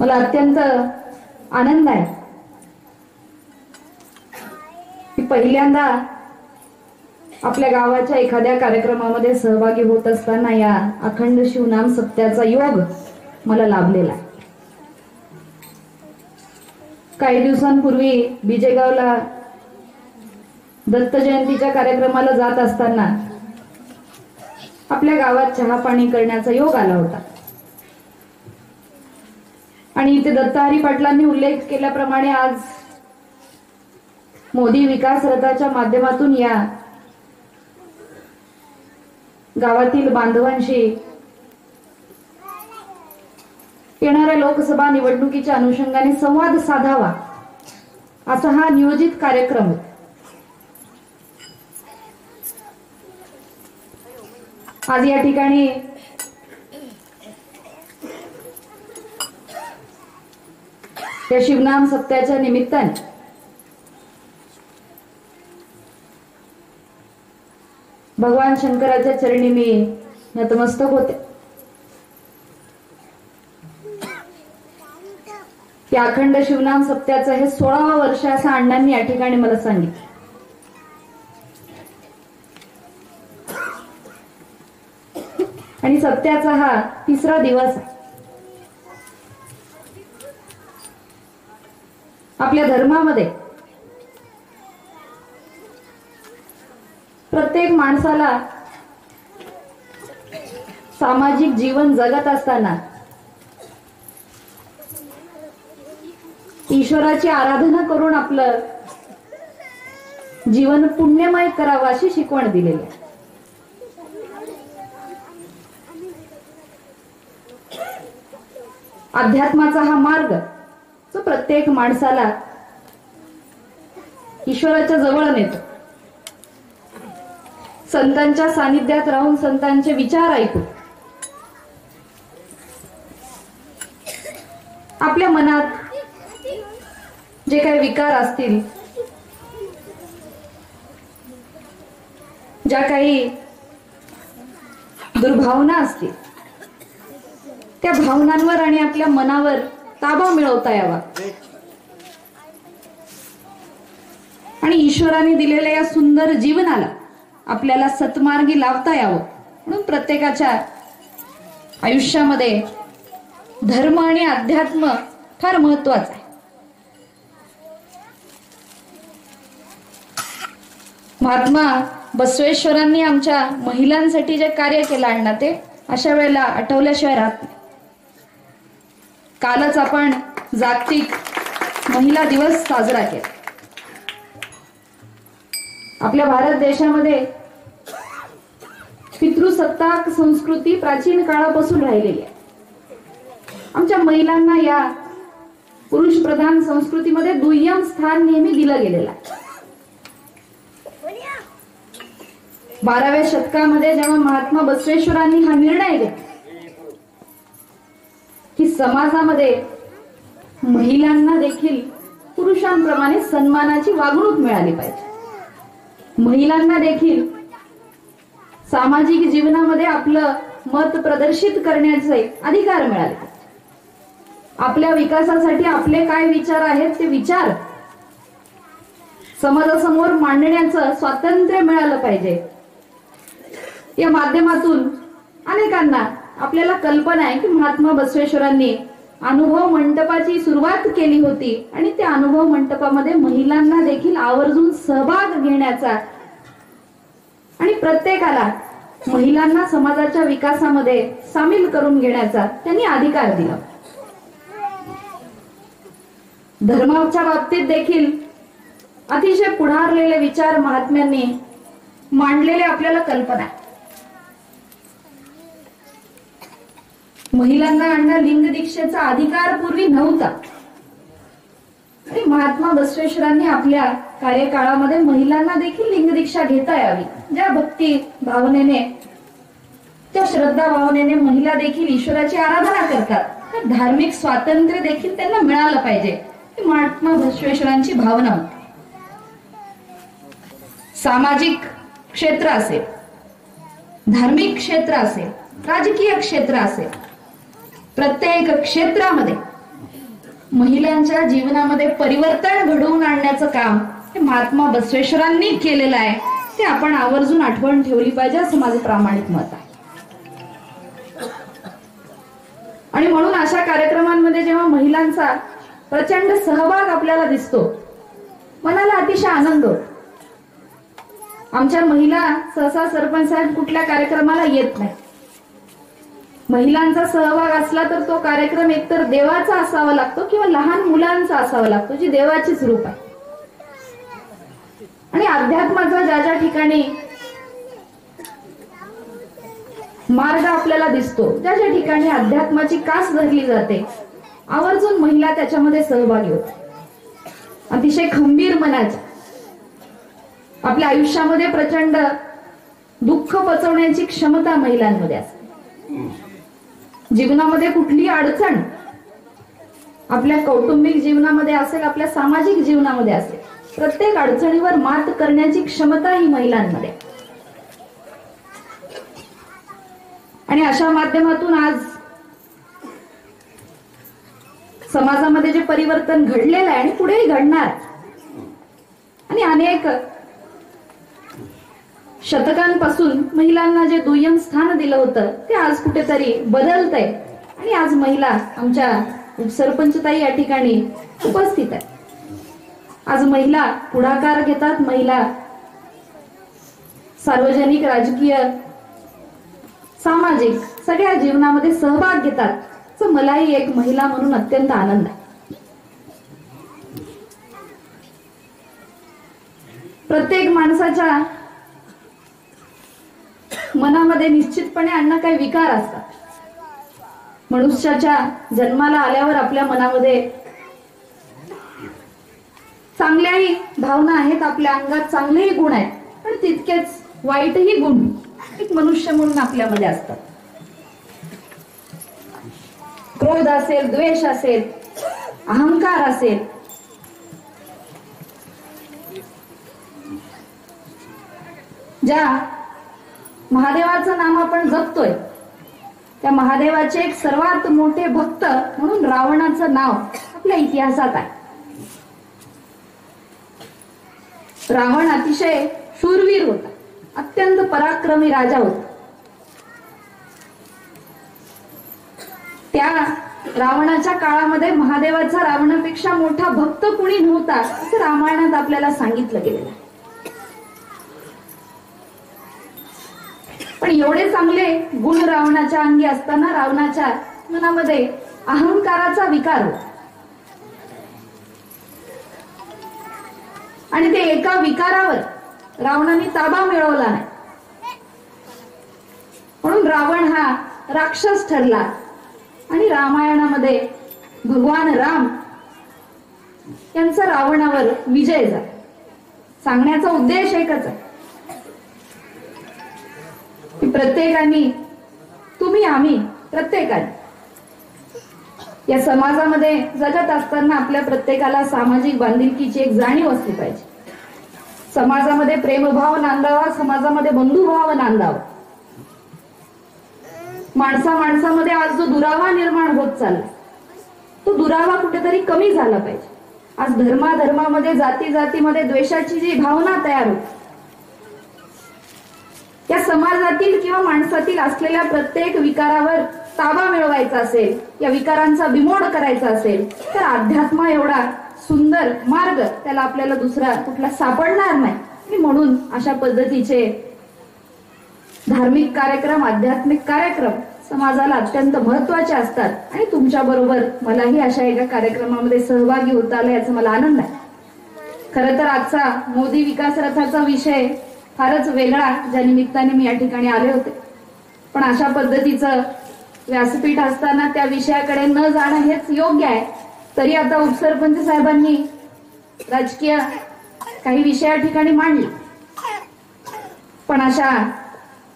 मला अत्यंत आनंद आहे. की पहिल्यांदा आपल्या गावाच्या एखाद्या कार्यक्रमामध्ये सहभागी होत असताना या अखंड शिवनाम सत्याचा योग मला लाभलेला आहे. काही दिवसांपूर्वी बिजेगावला दत्त जयंतीच्या कार्यक्रमाला जात असताना आपल्या गावात चहा पाणी करण्याचा योग आला होता. आणि इथे दत्ताहरी पाटलांनी उल्लेख केल्याप्रमाणे आज मोदी विकास रथाच्या माध्यमातून या गावातील बांधवांशी येणाऱ्या लोकसभा निवडणुकीच्या अनुषंगाने संवाद साधावा असा हा नियोजित कार्यक्रम. आज या ठिकाणी त्या शिवनाम सप्त्याच्या निमित्ताने. भगवान शंकराच्या चरणी मी नतमस्तक होते. या अखंड शिवनाम सप्त्याचं हे सोळावं वर्ष असं अण्णांनी या ठिकाणी मला सांगितलं. आणि सत्याचा हा तिसरा दिवस आहे. आपल्या धर्मामध्ये. प्रत्येक माणसाला सामाजिक जीवन जगत असताना ईश्वराची आराधना करून आपलं जीवन पुण्यमय करावं अशी शिकवण दिलेली आहे. अध्यात्माचा हा मार्ग प्रत्येक माणसाला ईश्वराच्या जवळ नेतो संतांच्या सानिध्यात राहून संतांचे विचार ऐकू आपल्या मनात जे काही विकार असतील ज्या काही दुर्भावना असतील त्या भावनांवर आणि आपल्या मनावर ताबा मिळवता यावा. आणि ईश्वराने दिलेल्या या सुंदर जीवनाला आपल्याला सतमार्गी लावता यावं. म्हणून प्रत्येकाच्या आयुष्यामध्ये धर्म आणि अध्यात्म फार महत्वाचं आहे. महात्मा बसवेश्वरांनी आमच्या महिलांसाठी जे कार्य केलं अण्णा ते अशा वेळेला आठवल्याशिवाय राहत नाही. कालच आपण जागतिक महिला दिवस साजरा केला. आपल्या भारत देशामध्ये पितृसत्ताक संस्कृती प्राचीन काळापासून राहिलेली आहे. आमच्या महिलांना या पुरुष प्रधान संस्कृतीमध्ये दुय्यम स्थान नेहमी दिलं गेलेलं आहे. बाराव्या शतकामध्ये जेव्हा महात्मा बसवेश्वरांनी हा निर्णय घेतला समाजामध्ये महिलांना देखील पुरुषांप्रमाणे सन्मानाची वागणूक मिळाली पाहिजे. महिलांना देखील सामाजिक जीवनामध्ये आपलं मत प्रदर्शित करण्याचे अधिकार मिळाले आपल्या विकासासाठी आपले काय विचार आहेत ते विचार समाजासमोर मांडण्याचं स्वातंत्र्य मिळालं पाहिजे. या माध्यमातून अनेकांना आपल्याला कल्पना आहे की महात्मा बसवेश्वरांनी अनुभव मंडपाची सुरुवात केली होती आणि त्या अनुभव मंडपामध्ये महिलांना देखील आवर्जून सहभाग घेण्याचा आणि प्रत्येकाला महिलांना समाजाच्या विकासामध्ये सामील करून घेण्याचा त्यांनी अधिकार दिला. धर्माच्या बाबतीत देखील अतिशय पुढारलेले विचार महात्म्यांनी मांडलेले आपल्याला कल्पना आहे. महिलांना आणणं लिंग दीक्षेचा अधिकार पूर्वी नव्हता. आणि महात्मा बसवेश्वरांनी आपल्या कार्यकाळामध्ये महिलांना देखील लिंग दीक्षा घेता यावी. ज्या भक्ती भावनेने त्या श्रद्धा भावनेने महिला देखील ईश्वराची आराधना करतात. तर धार्मिक स्वातंत्र्य देखील त्यांना मिळालं पाहिजे. ही महात्मा बसवेश्वरांची भावना होती. सामाजिक क्षेत्र असेल धार्मिक क्षेत्र असेल राजकीय क्षेत्र असेल प्रत्येक क्षेत्रामध्ये महिलांच्या जीवनामध्ये परिवर्तन घडवून आणण्याचं काम हे महात्मा बसवेश्वरांनी केलेलं आहे ते आपण आवर्जून आठवण ठेवली पाहिजे असं माझं प्रामाणिक मत आहे. आणि म्हणून अशा कार्यक्रमांमध्ये जेव्हा महिलांचा प्रचंड सहभाग आपल्याला दिसतो मनाला अतिशय आनंद होतो. आमच्या महिला सहसा सरपंच साहेब कुठल्या कार्यक्रमाला येत नाही महिलांचा सहभाग असला तर तो कार्यक्रम एकतर देवाचा असावा लागतो किंवा लहान मुलांचा असावा लागतो जी देवाचीच रूप आहे. आणि अध्यात्माचा ज्या ज्या ठिकाणी मार्ग आपल्याला दिसतो ज्या ज्या ठिकाणी अध्यात्माची कास धरली जाते आवर्जून महिला त्याच्यामध्ये सहभागी होतात. अतिशय खंबीर मनाच्या आपल्या आयुष्यामध्ये प्रचंड दुःख पचवण्याची क्षमता महिलांमध्ये असते. जीवनामध्ये कुठली अडचण आपल्या कौटुंबिक जीवनामध्ये असेल आपल्या सामाजिक जीवनामध्ये असेल प्रत्येक अडचणीवर मात करण्याची क्षमता ही महिलांमध्ये. आणि अशा माध्यमातून आज समाजामध्ये जे परिवर्तन घडलेलं आहे आणि पुढेही घडणार आणि अनेक शतकांपासून महिलांना जे दुय्यम स्थान दिलं होतं ते आज कुठेतरी बदलतंय. आणि आज महिला आमच्या उपसरपंचताई या ठिकाणी उपस्थित आहे आज महिला पुढाकार घेतात महिला सार्वजनिक राजकीय सामाजिक सगळ्या जीवनामध्ये सहभाग घेतात. तर मलाही एक महिला म्हणून अत्यंत आनंद आहे. प्रत्येक माणसाच्या मनामध्ये निश्चितपणे अन्न काही विकार असतात. मनुष्याच्या जन्माला आल्यावर आपल्या मनामध्ये चांगल्याही भावना आहेत आपल्या अंगात चांगलेही गुण आहेत. पण तितकेच वाईटही गुण एक मनुष्य म्हणून आपल्यामध्ये असतात. क्रोध असेल द्वेष असेल अहंकार असेल ज्या महादेवाचं नाम आपण जपतोय. त्या महादेवाचे एक सर्वात मोठे भक्त म्हणून रावणाचं नाव आपल्या इतिहासात आहे. रावण अतिशय शूरवीर होता. अत्यंत पराक्रमी राजा होता. त्या रावणाच्या काळामध्ये महादेवाचा रावणापेक्षा मोठा भक्त कुणी नव्हता असं रामायणात आपल्याला सांगितलं गेलेलं आहे. पण एवढे चांगले गुण रावणाच्या अंगी असताना रावणाच्या मनामध्ये अहंकाराचा विकार होता. आणि ते एका विकारावर रावणाने ताबा मिळवला नाही. म्हणून रावण हा राक्षस ठरला आणि रामायणामध्ये भगवान राम यांचा रावणावर विजय झाला. सांगण्याचा उद्देश एकच आहे. प्रत्येकाने तुम्ही आम्ही प्रत्येकाने. या समाजामध्ये जगत असताना आपल्या प्रत्येकाला सामाजिक बांधिलकीची एक जाणीव असली पाहिजे. समाजामध्ये प्रेमभाव नांदावा समाजामध्ये बंधुभाव नांदावा. माणसा माणसामध्ये आज जो दुरावा निर्माण होत चालला तो दुरावा कुठेतरी कमी झाला पाहिजे. आज धर्मा धर्मामध्ये जाती जातीमध्ये द्वेषाची जी भावना तयार होते या समाजातील किंवा माणसातील असलेल्या प्रत्येक विकारावर ताबा मिळवायचा असेल या विकारांचा बिमोड करायचा असेल तर अध्यात्म एवढा सुंदर मार्ग त्याला आपल्याला दुसरा कुठला सापडणार नाही. आणि म्हणून अशा पद्धतीचे धार्मिक कार्यक्रम आध्यात्मिक कार्यक्रम समाजाला अत्यंत महत्त्वाचे असतात. आणि तुमच्या बरोबर मलाही अशा एका कार्यक्रमामध्ये सहभागी होता आला याचा मला आनंद आहे. खर तर आजचा मोदी विकास रथाचा विषय फारच वेगळा ज्या निमित्ताने मी या ठिकाणी आले होते. पण अशा पद्धतीचं व्यासपीठ असताना त्या विषयाकडे न जाणं हेच योग्य आहे. तरी आता उपसरपंच साहेबांनी राजकीय काही विषय या ठिकाणी मांडले पण अशा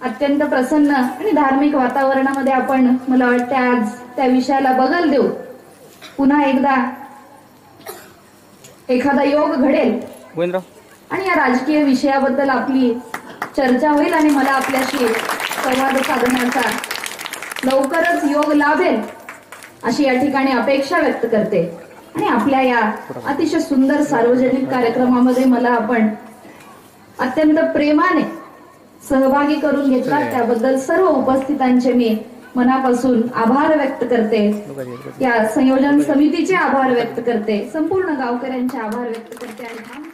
अत्यंत प्रसन्न आणि धार्मिक वातावरणामध्ये आपण मला वाटते आज त्या विषयाला बगल देऊ. पुन्हा एकदा एखादा योग घडेल. आणि या राजकीय विषयाबद्दल आपली चर्चा होईल आणि मला आपल्याशी संवाद साधण्याचा लवकरच योग लाभेल अशी या ठिकाणी अपेक्षा व्यक्त करते. आणि आपल्या या अतिशय सुंदर सार्वजनिक कार्यक्रमामध्ये मला आपण अत्यंत प्रेमाने सहभागी करून घेतला त्याबद्दल सर्व उपस्थितांचे मी मनापासून आभार व्यक्त करते. या संयोजन समितीचे आभार व्यक्त करते. संपूर्ण गावकऱ्यांचे आभार व्यक्त करते आणि.